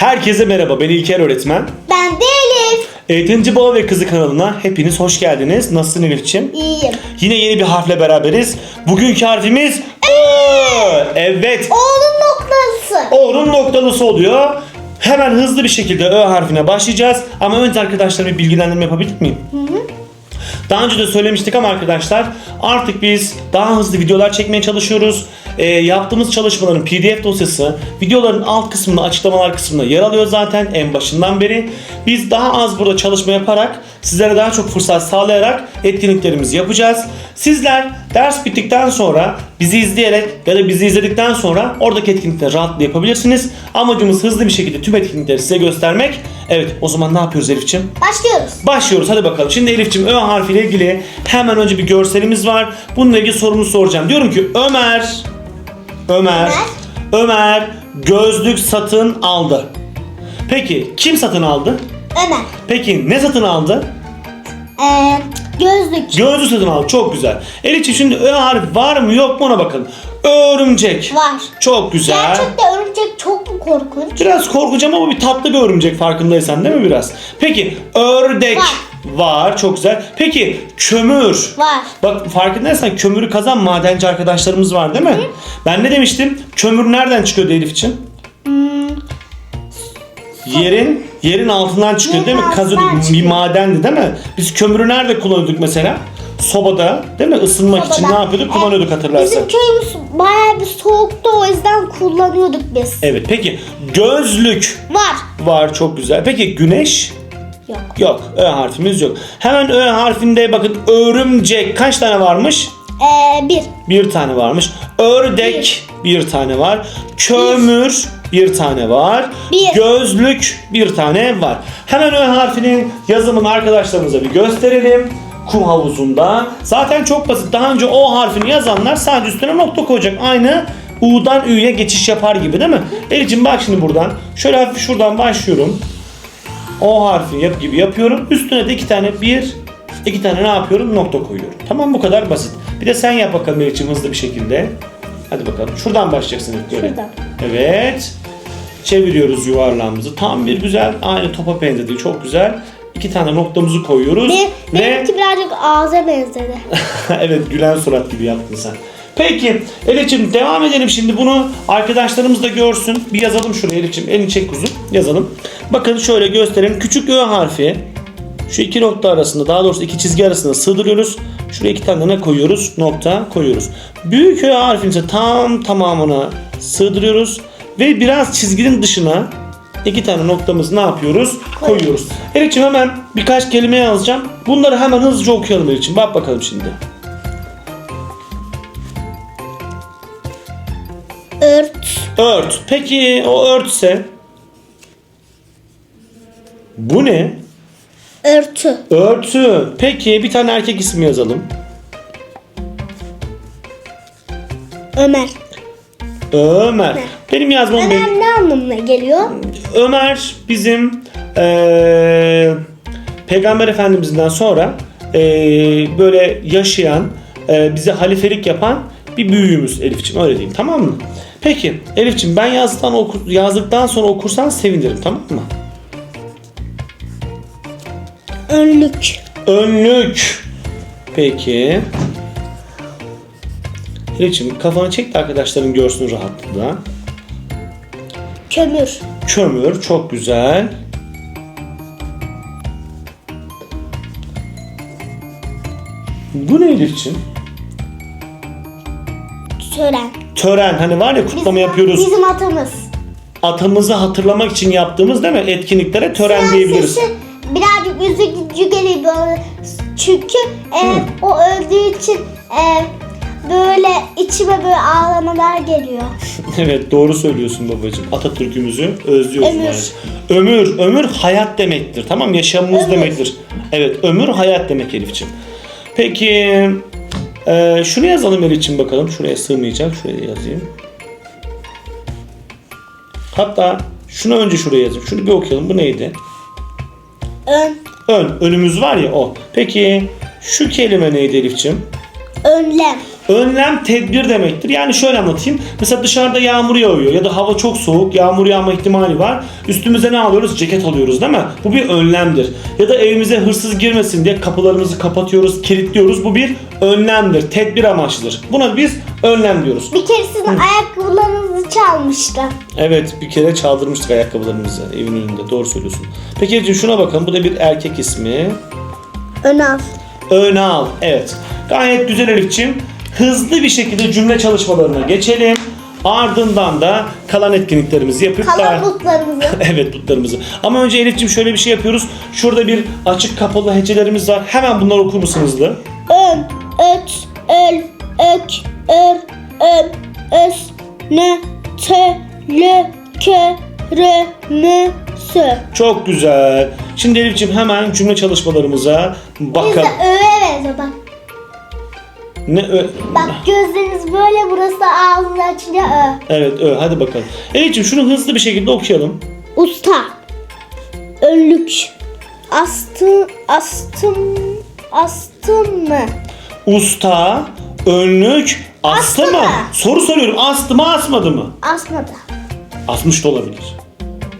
Herkese merhaba, ben İlker öğretmen. Ben de Elif. Eğitimci Baba ve Kızı kanalına hepiniz hoş geldiniz. Nasılsın Elif'ciğim? İyiyim. Yine yeni bir harfle beraberiz. Bugünkü harfimiz Ö. Evet, Oğlun noktası. O'nun noktalısı oluyor. Hemen hızlı bir şekilde Ö harfine başlayacağız. Ama önce arkadaşlar bir bilgilendirme yapabilir miyim? Daha önce de söylemiştik ama arkadaşlar artık biz daha hızlı videolar çekmeye çalışıyoruz. Ee, yaptığımız çalışmaların PDF dosyası videoların alt kısmında açıklamalar kısmında yer alıyor zaten en başından beri. Biz daha az burada çalışma yaparak sizlere daha çok fırsat sağlayarak etkinliklerimizi yapacağız. Sizler ders bittikten sonra bizi izleyerek ya da bizi izledikten sonra oradaki etkinlikleri rahatlıkla yapabilirsiniz. Amacımız hızlı bir şekilde tüm etkinlikleri size göstermek. Evet o zaman ne yapıyoruz Elif'ciğim? Başlıyoruz. Başlıyoruz hadi bakalım. Şimdi Elif'ciğim Ö harfiyle ilgili hemen önce bir görselimiz var. Bununla ilgili sorumu soracağım. Diyorum ki Ömer Ömer Ömer gözlük satın aldı. Peki kim satın aldı? Ömer. Peki ne satın aldı? Ee, gözlük. Gözlük satın aldı. Çok güzel. Elif'ciğim şimdi Ö harfi var mı yok mu ona bakalım. Örümcek. Var. Çok güzel. Gerçekten örümcek çok mu korkunç? Biraz korkacağım ama bir tatlı bir örümcek farkındaysan değil mi biraz? Peki ördek Var. Var çok güzel. Peki kömür. Var. Bak farkındaysan kömürü kazan madenci arkadaşlarımız var değil mi? Ben ne demiştim? Kömür nereden çıkıyor Elif'ciğim? Hmm, Yerin yerin altından çıkıyor değil mi? Kazıyorduk bir madendi değil mi? Biz kömürü nerede kullanıyorduk mesela? Sobada değil mi? Isınmak için ne Sobada. yapıyorduk? Kullanıyorduk Evet, hatırlarsan. Bizim köyümüz bayağı bir soğuktu o yüzden kullanıyorduk biz. Evet peki gözlük Var. var çok güzel. Peki güneş? Yok. Yok. Ö harfimiz yok. Hemen Ö harfinde bakın örümcek kaç tane varmış? Ee, bir. Bir tane varmış. Ördek bir, tane var. Kömür bir, tane var. Bir. Gözlük bir tane var. Hemen Ö harfinin yazımını arkadaşlarımıza bir gösterelim. Kum havuzunda. Zaten çok basit. Daha önce O harfini yazanlar sadece üstüne nokta koyacak. Aynı U'dan Ü'ye geçiş yapar gibi değil mi? Elif'ciğim bak şimdi buradan. Şöyle hafif şuradan başlıyorum. O harfi yap gibi yapıyorum. Üstüne de iki tane bir, iki tane ne yapıyorum? Nokta koyuyorum. Tamam bu kadar basit. Bir de sen yap bakalım Melih'ciğim hızlı bir şekilde. Hadi bakalım. Şuradan başlayacaksın ilk böyle. Şuradan. Evet. Çeviriyoruz yuvarlağımızı. Tam bir güzel aynı topa benzedi. Çok güzel. İki tane noktamızı koyuyoruz. Ve benimki birazcık ağza benzedi. evet gülen surat gibi yaptın sen. Peki Elif'ciğim devam edelim şimdi bunu arkadaşlarımız da görsün. Bir yazalım şuraya Elif'ciğim elini çek kuzum yazalım. Bakın şöyle gösterelim. Küçük Ö harfi şu iki nokta arasında daha doğrusu iki çizgi arasında sığdırıyoruz. Şuraya iki tane ne koyuyoruz? Nokta koyuyoruz. Büyük Ö harfini ise tam tamamına sığdırıyoruz. Ve biraz çizginin dışına iki tane noktamızı ne yapıyoruz? Koyuyoruz. Elif'ciğim hemen birkaç kelime yazacağım. Bunları hemen hızlıca okuyalım Elif'ciğim. Bak bakalım şimdi. Ört. Ört. Peki o örtse bu ne? Örtü. Örtü. Peki bir tane erkek ismi yazalım. Ömer. Ömer. Benim yazmam Ömer benim. ne anlamına geliyor? Ömer bizim eee, Peygamber Efendimiz'den sonra eee, böyle yaşayan, eee, bize halifelik yapan bir büyüğümüz Elif'ciğim öyle diyeyim tamam mı? Peki Elif'ciğim ben yazdıktan, oku, yazdıktan sonra okursan sevinirim tamam mı? Önlük. Önlük. Peki. Elif'ciğim kafanı çek de arkadaşların görsün rahatlıkla. Kömür. Kömür çok güzel. Bu ne Elif'ciğim? Tören. Tören hani var ya kutlama yapıyoruz. Bizim atımız. Atımızı hatırlamak için yaptığımız değil mi? Etkinliklere tören diyebiliriz. Sesi birazcık üzücü geliyor böyle. Çünkü e, o öldüğü için e, böyle içime böyle ağlamalar geliyor. evet doğru söylüyorsun babacığım. Atatürk'ümüzü özlüyoruz. Ömür. maalesef. Ömür. Ömür hayat demektir. Tamam yaşamımız Ömür. demektir. Evet ömür hayat demek Elif'ciğim. Peki e, şunu yazalım Elif'ciğim bakalım. Şuraya sığmayacak. Şuraya yazayım. Hatta şunu önce şuraya yazayım. Şunu bir okuyalım. Bu neydi? Ön, Ön. Önümüz var ya o. Peki şu kelime neydi Elif'ciğim? önlem. Önlem tedbir demektir. Yani şöyle anlatayım. Mesela dışarıda yağmur yağıyor ya da hava çok soğuk, yağmur yağma ihtimali var. Üstümüze ne alıyoruz? Ceket alıyoruz değil mi? Bu bir önlemdir. Ya da evimize hırsız girmesin diye kapılarımızı kapatıyoruz, kilitliyoruz. Bu bir önlemdir, tedbir amaçlıdır. Buna biz önlem diyoruz. Bir kere sizin ayakkabılarınızı çalmıştı. Evet bir kere çaldırmıştık ayakkabılarımızı evin önünde. Doğru söylüyorsun. Peki Elif'ciğim şuna bakalım. Bu da bir erkek ismi. Önal. Önal. Evet. Gayet güzel Elif'ciğim. Hızlı bir şekilde cümle çalışmalarına geçelim. Ardından da kalan etkinliklerimizi yapıp Kalan daha- butlarımızı. evet butlarımızı. Ama önce Elif'ciğim şöyle bir şey yapıyoruz. Şurada bir açık kapalı hecelerimiz var. Hemen bunları okur musun hızlı? Ön, öt, öl, ök, ör, öm, ös, ne, te, lö, kö, rö, mü, sö. Çok güzel. Şimdi Elif'ciğim hemen cümle çalışmalarımıza Biz bakalım. de benziyor bak. Ne ö- Bak gözleriniz böyle burası ağzını açınca ö. Evet ö. Hadi bakalım. Elif'ciğim şunu hızlı bir şekilde okuyalım. Usta. Önlük. Astı, astım, astım mı? Usta, önlük, astı Astı mı? mı? Soru soruyorum. Astı mı asmadı mı? Asmadı. Asmış da olabilir.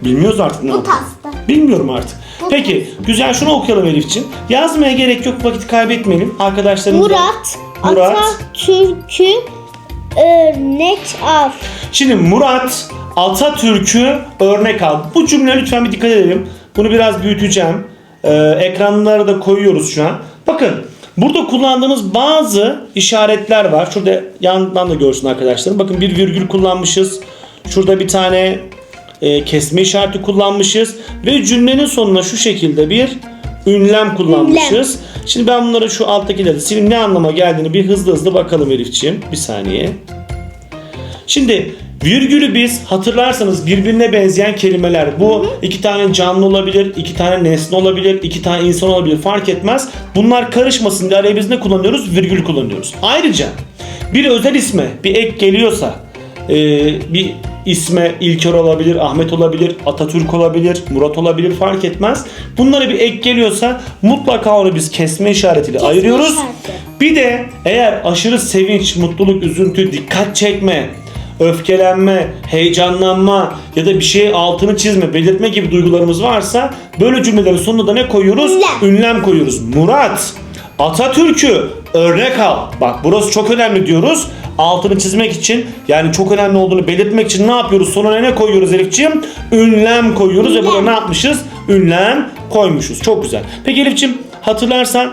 Bilmiyoruz artık ne Bu tastı. Bilmiyorum artık. Peki güzel şunu okuyalım Elif'ciğim. Yazmaya gerek yok vakit kaybetmeyelim. Arkadaşlarımız Murat, Murat. Atatürk'ü örnek al. Şimdi Murat Atatürk'ü örnek al. Bu cümleye lütfen bir dikkat edelim. Bunu biraz büyüteceğim. Ee, ekranlara da koyuyoruz şu an. Bakın burada kullandığımız bazı işaretler var. Şurada yandan da görsün arkadaşlarım. Bakın bir virgül kullanmışız. Şurada bir tane e, kesme işareti kullanmışız. Ve cümlenin sonuna şu şekilde bir ünlem kullanmışız. Şimdi ben bunları şu alttakileri sileyim. Ne anlama geldiğini bir hızlı hızlı bakalım Elif'ciğim. Bir saniye. Şimdi virgülü biz hatırlarsanız birbirine benzeyen kelimeler. Bu iki tane canlı olabilir, iki tane nesne olabilir, iki tane insan olabilir fark etmez. Bunlar karışmasın diye araya biz ne kullanıyoruz? Virgül kullanıyoruz. Ayrıca bir özel isme bir ek geliyorsa e, bir isme İlker olabilir, Ahmet olabilir, Atatürk olabilir, Murat olabilir fark etmez. Bunlara bir ek geliyorsa mutlaka onu biz kesme işaretiyle ayırıyoruz. işareti. Bir de eğer aşırı sevinç, mutluluk, üzüntü, dikkat çekme, öfkelenme, heyecanlanma ya da bir şeye altını çizme, belirtme gibi duygularımız varsa böyle cümlelerin sonuna da ne koyuyoruz? Ünlem. Ünlem koyuyoruz. Murat, Atatürk'ü örnek al. Bak burası çok önemli diyoruz. Altını çizmek için yani çok önemli olduğunu belirtmek için ne yapıyoruz? Sonuna ne koyuyoruz Elif'ciğim? Ünlem koyuyoruz ve Ünlem. ne yapmışız? Ünlem koymuşuz. Çok güzel. Peki Elif'ciğim hatırlarsan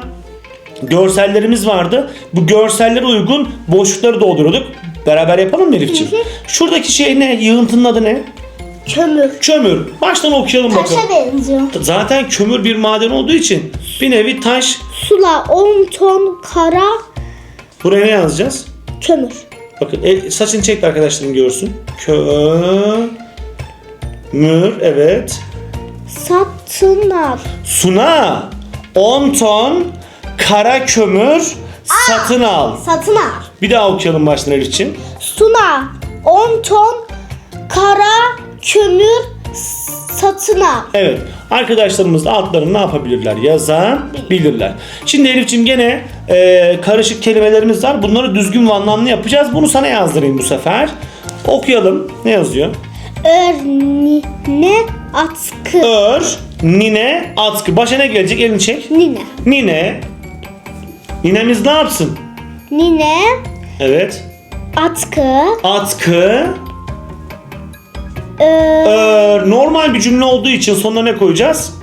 görsellerimiz vardı. Bu görsellere uygun boşlukları dolduruyorduk. Beraber yapalım mı Elif'ciğim? Şuradaki şey ne? Yığıntının adı ne? Kömür. Kömür. Baştan okuyalım bakalım. Taşa benziyor. Zaten kömür bir maden olduğu için bir nevi taş. Sula 10 ton kara Buraya ne yazacağız? Kömür. Bakın el, saçını çekti arkadaşlarım görsün. Kömür. Evet. Satın al. Suna 10 ton kara kömür satın al. Satın al. Bir daha okuyalım baştan için. Suna 10 ton kara kömür satın al. Evet. Arkadaşlarımız da altlarını ne yapabilirler? Yazabilirler. Şimdi Elif'ciğim gene e, karışık kelimelerimiz var. Bunları düzgün ve anlamlı yapacağız. Bunu sana yazdırayım bu sefer. Okuyalım. Ne yazıyor? Örnine atkı. Ör, nine, atkı. Başa ne gelecek? Elini çek. Nine. Nine. Ninemiz ne yapsın? Nine Evet. atkı. Atkı. Ö, Ör. Normal bir cümle olduğu için sonuna ne koyacağız?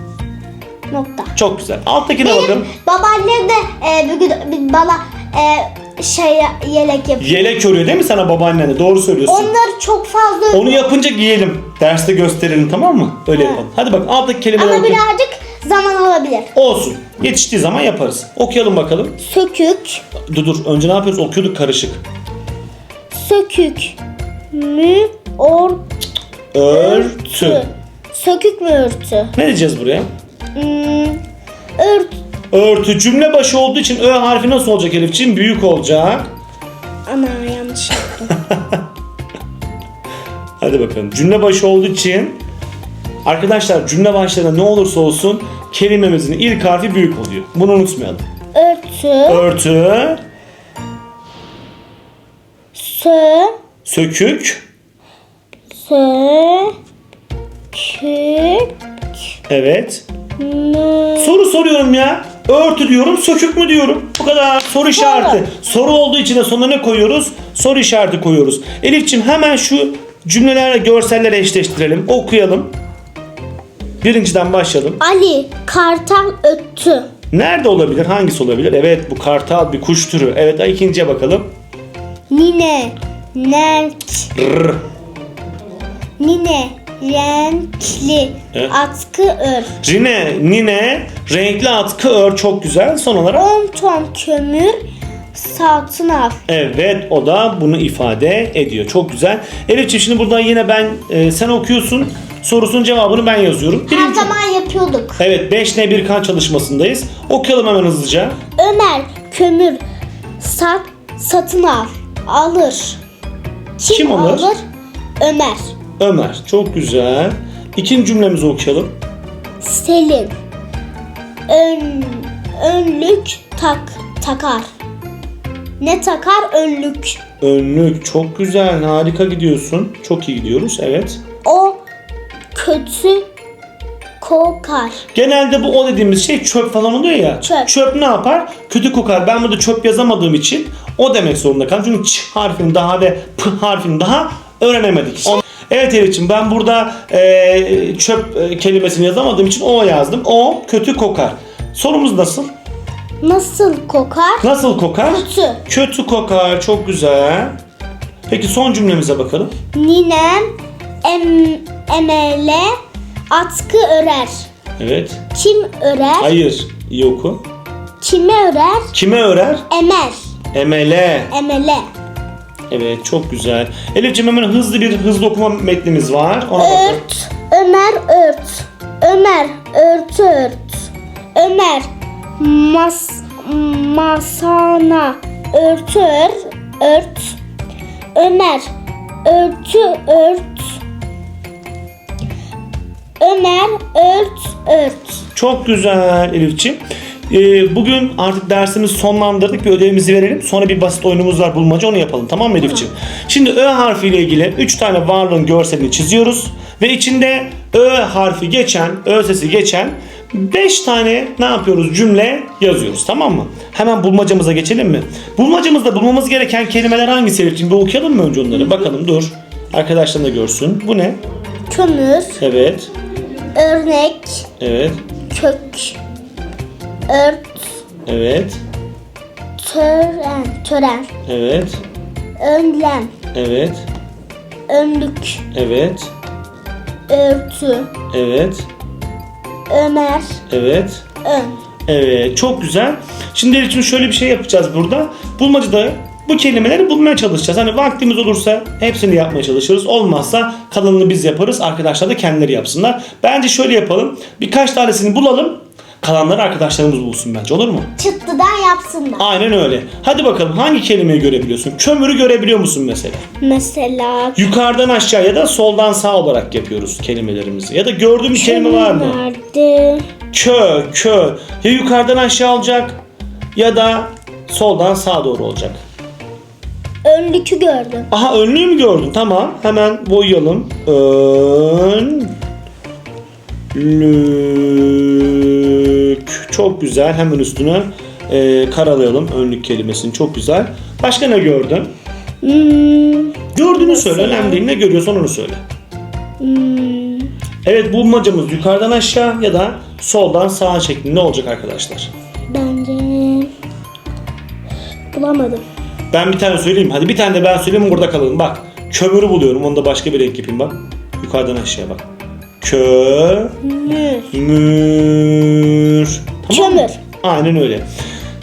nokta. Çok güzel. Alttakine bakın. Benim babaannem de e, bir gün bana e, şey yelek yapıyor. Yelek örüyor değil mi sana babaannen de? Doğru söylüyorsun. Onları çok fazla Onu yapınca giyelim. Derste gösterelim tamam mı? Öyle Evet. yapalım. Hadi bak alttaki kelimeleri ama okuyalım. birazcık zaman alabilir. Olsun. Yetiştiği zaman yaparız. Okuyalım bakalım. Sökük, Dur dur. Önce ne yapıyoruz? Okuyorduk karışık. sökük mü örtü. Örtü. Sökük mü örtü? Ne diyeceğiz buraya? Hmm, ört. Örtü. Cümle başı olduğu için Ö harfi nasıl olacak Elifciğim? Büyük olacak. Ana yanlış yaptım. Hadi bakalım. Cümle başı olduğu için arkadaşlar cümle başlarında ne olursa olsun kelimemizin ilk harfi büyük oluyor. Bunu unutmayalım. Örtü, Örtü. Sö. Sökük. Sö. Kük. Evet. Mü. Soru soruyorum ya. Örtü diyorum, sökük mü diyorum. Bu kadar. Soru işareti. Soru olduğu için de sonuna ne koyuyoruz? Soru işareti koyuyoruz. Elifçim hemen şu cümlelerle görselleri eşleştirelim. Okuyalım. Birinciden başlayalım. Ali kartal öttü. Nerede olabilir? Hangisi olabilir? Evet bu kartal bir kuş türü. Evet ikinciye bakalım. Nine renk Rrr. Nine renkli Evet. atkı ör. Rine, nine, renkli atkı ör. Çok güzel. Son olarak. 10 ton kömür satın al. Evet o da bunu ifade ediyor. Çok güzel. Elifçim şimdi buradan yine ben e, sen okuyorsun. Sorusunun cevabını ben yazıyorum. Her Birinci- zaman yapıyorduk. Evet 5N1K çalışmasındayız. Okuyalım hemen hızlıca. Ömer kömür sat satın al. Alır. Kim, Kim alır? Ömer. Ömer. Çok güzel. İkinci cümlemizi okuyalım. Selin. Ön, önlük tak takar. Ne takar? Önlük. Önlük. Çok güzel. Harika gidiyorsun. Çok iyi gidiyoruz. Evet. O kötü kokar. Genelde bu o dediğimiz şey çöp falan oluyor ya. Çöp. ne yapar? Kötü kokar. Ben burada çöp yazamadığım için o demek zorunda kaldım. Çünkü ç harfini daha ve p harfini daha öğrenemedik. On- Evet Elif'ciğim ben burada e, çöp e, kelimesini yazamadığım için o yazdım. O kötü kokar. Sorumuz nasıl? Nasıl kokar? Nasıl kokar? Kötü. Kötü kokar. Çok güzel. Peki son cümlemize bakalım. Ninem em, emele atkı örer. Evet. Kim örer? Hayır. İyi oku. Kime örer? Kime örer? Emer. Emele. Emele. Evet çok güzel. Elif'ciğim hemen hızlı bir hızlı okuma metnimiz var. Ona bakalım. Ört. Ömer ört. Ömer örtü ört. Ömer mas masana örtü ör, ört. Ömer örtü ört. Ömer ört ört. Çok güzel Elif'ciğim. Ee, bugün artık dersimizi sonlandırdık. Bir ödevimizi verelim. Sonra bir basit oyunumuz var bulmaca onu yapalım. Tamam mı Elif'ciğim? Şimdi Ö harfiyle ilgili 3 tane varlığın görselini çiziyoruz. Ve içinde Ö harfi geçen, Ö sesi geçen 5 tane ne yapıyoruz cümle yazıyoruz tamam mı? Hemen bulmacamıza geçelim mi? Bulmacamızda bulmamız gereken kelimeler hangisi Elif'ciğim? Bir okuyalım mı önce onları? Bakalım dur. Arkadaşlar da görsün. Bu ne? Kömür, Evet. örnek, Evet. kök, ört, Evet. tören, tören, Evet. önlem, Evet. önlük, Evet. örtü, Evet. Ömer, Evet. ön. Evet. Çok güzel. Şimdi için şöyle bir şey yapacağız burada. Bulmacada bu kelimeleri bulmaya çalışacağız. Hani vaktimiz olursa hepsini yapmaya çalışırız. Olmazsa kalanını biz yaparız. Arkadaşlar da kendileri yapsınlar. Bence şöyle yapalım. Birkaç tanesini bulalım. Kalanları arkadaşlarımız bulsun bence. Olur mu? Çıttıdan yapsınlar. Aynen öyle. Hadi bakalım hangi kelimeyi görebiliyorsun? Kömürü görebiliyor musun mesela? Mesela Yukarıdan aşağı ya da soldan sağ olarak yapıyoruz kelimelerimizi. Ya da gördüğün bir kelime var mı? nerede? Kö, kö. Ya yukarıdan aşağı olacak ya da soldan sağa doğru olacak. Önlükü gördüm. Aha önlüğü mü gördün? Tamam. Hemen boyayalım. Ön lük. Çok güzel. Hemen üstüne e, karalayalım önlük kelimesini. Çok güzel. Başka ne gördün? Hmm, Gördüğünü söyle. Önemli değil. Ne görüyorsan onu söyle. hmm, Evet bulmacamız yukarıdan aşağı ya da soldan sağa şeklinde olacak arkadaşlar. bence bulamadım. Ben bir tane söyleyeyim. Hadi bir tane de ben söyleyeyim burada kalalım. Bak kömürü buluyorum. Onu da başka bir renk yapayım bak. Yukarıdan aşağıya bak. Kömür. Mür. Tamam mı? Kömür. Aynen öyle.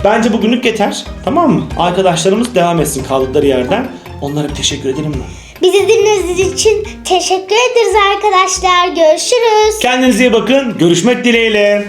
Bence bugünlük yeter. Tamam mı? Arkadaşlarımız devam etsin kaldıkları yerden. Onlara bir teşekkür edelim mi? Bizi dinlediğiniz için teşekkür ederiz arkadaşlar. Görüşürüz. Kendinize iyi bakın. Görüşmek dileğiyle.